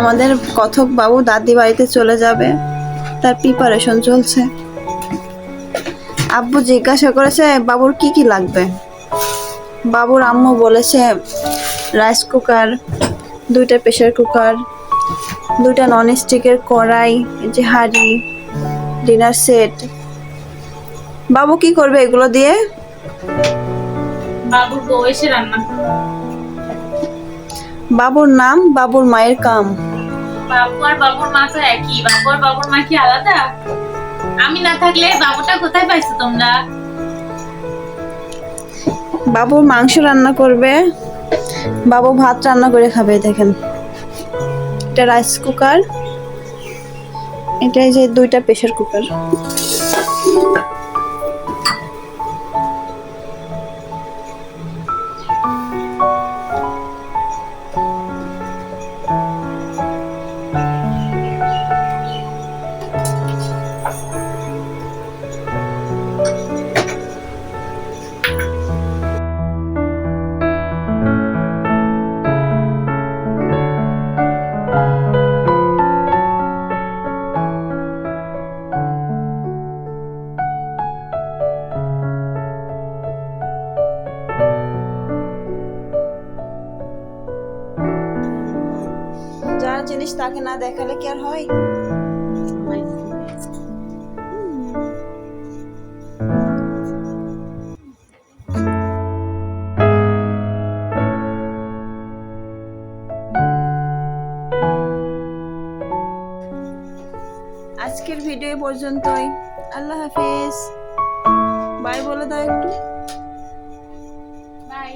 আমাদের কথক বাবু দাদি বাড়িতে চলে যাবে। তার প্রিপারেশন চলছে। আব্বু জিজ্ঞাসা করেছে, বাবুর কি কি লাগবে? বাবুর আম্মু বলেছে রাইস কুকার দুইটা প্রেশার কুকার দুইটা নন স্টিকের কড়াই যে হাঁড়ি ডিনার সেট বাবু কি করবে এগুলো দিয়ে? বাবুর বউ এসে রান্না। বাবুর নাম বাবুর মায়ের কাম। বাবু আর বাবুর মা তো একই বাবু আর বাবুর মা কি আলাদা? আমি না থাকলে বাবুটা কোথায় পাইছো তোমরা? বাবু মাংস রান্না করবে বাবু ভাত রান্না করে খাবে দেখেন। এটা রাইস কুকার এটা এই যে দুইটা প্রেশার কুকার। যার জিনিস তাকে না দেখালে কি আর হয়? আজকের ভিডিও পর্যন্তই। আল্লাহ হাফিজ। বাই বলে দাও একটু। বাই।